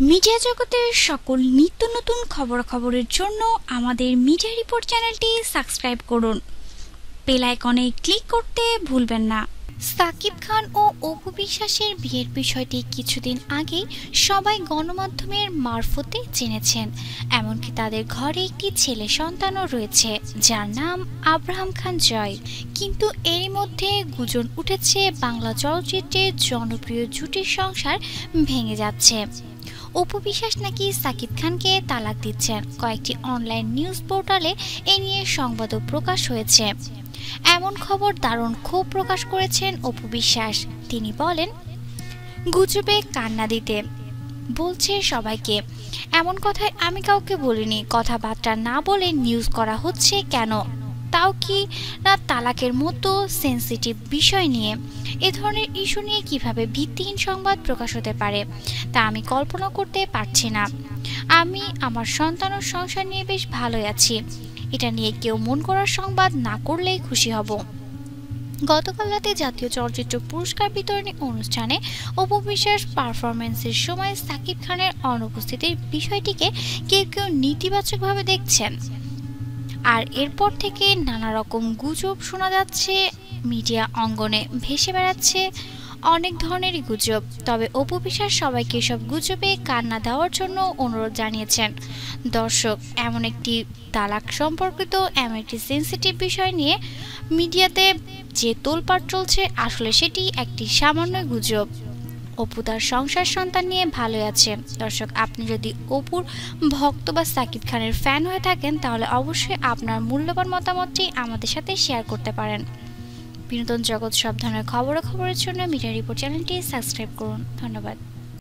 Media জগতের সকল নিত্য নতুন খবরাখবরের জন্য আমাদের মিডিয়া রিপোর্ট চ্যানেলটি সাবস্ক্রাইব করুন। বেল আইকনে ক্লিক করতে ভুলবেন না। সাকিব খান ও অপু বিশ্বাসের বিয়ের বিষয়টি কিছুদিন আগেই সবাই গণমাধ্যমের মারফতে জেনেছেন। এমনকি তাদের ঘরে একটি ছেলে সন্তানও রয়েছে, যার নাম আব্রাহাম খান জয়। কিন্তু এরই মধ্যে গুজন উঠেছে বাংলা চলচ্চিত্রের জনপ্রিয় জুটির সংসার ভেঙে যাচ্ছে। অপু বিশ্বাস নাকি সাকিব খানকে তালাক দিচ্ছেন কয়েকটি অনলাইন নিউজ পোর্টালে এ নিয়ে সংবাদও প্রকাশ হয়েছে। এমন খবর দারুণ ক্ষোভ প্রকাশ করেছেন অপু বিশ্বাস। তিনি বলেন, গুজবে কান্না দিতে। বলছে সবাইকে, এমন কথায় আমি কাউকে বলিনি। কথাবার্তা না বলে নিউজ করা হচ্ছে কেন? তাও কি না তালাকের মতো সেন্সিটিভ বিষয় নিয়ে? এ ধরনের ইস্যু নিয়ে কীভাবে ভিত্তিহীন সংবাদ প্রকাশ হতে পারে, তা আমি কল্পনা করতে পারছি না। আমি আমার সন্তান ও সংসার নিয়ে বেশ ভালোই আছি। এটা নিয়ে কেউ মন করার সংবাদ না করলেই খুশি হব। গতকাল রাতে জাতীয় চলচ্চিত্র পুরস্কার বিতরণী অনুষ্ঠানে অপবিশ্বাস পারফরমেন্সের সময় সাকিব খানের অনুপস্থিতির বিষয়টিকে কেউ কেউ নেতিবাচকভাবে দেখছেন। আর এরপর থেকে নানা রকম গুজব শোনা যাচ্ছে, মিডিয়া অঙ্গনে ভেসে বেড়াচ্ছে অনেক ধরনেরই গুজব। তবে অপু বিশ্বাস সবাইকে সব গুজবে কান্না দেওয়ার জন্য অনুরোধ জানিয়েছেন। দর্শক, এমন একটি তালাক সম্পর্কিত এমন একটি সেন্সিটিভ বিষয় নিয়ে মিডিয়াতে যে তোলপাড় চলছে, আসলে সেটি একটি সামান্য গুজব। অপু তার সংসার সন্তান নিয়ে ভালোই আছে। দর্শক, আপনি যদি অপুর ভক্ত বা সাকিব খানের ফ্যান হয়ে থাকেন, তাহলে অবশ্যই আপনার মূল্যবান মতামতটি আমাদের সাথে শেয়ার করতে পারেন। বিনোদন জগৎ সব ধরনের খবরাখবরের জন্য মিডিয়া রিপোর্ট চ্যানেলটি সাবস্ক্রাইব করুন। ধন্যবাদ।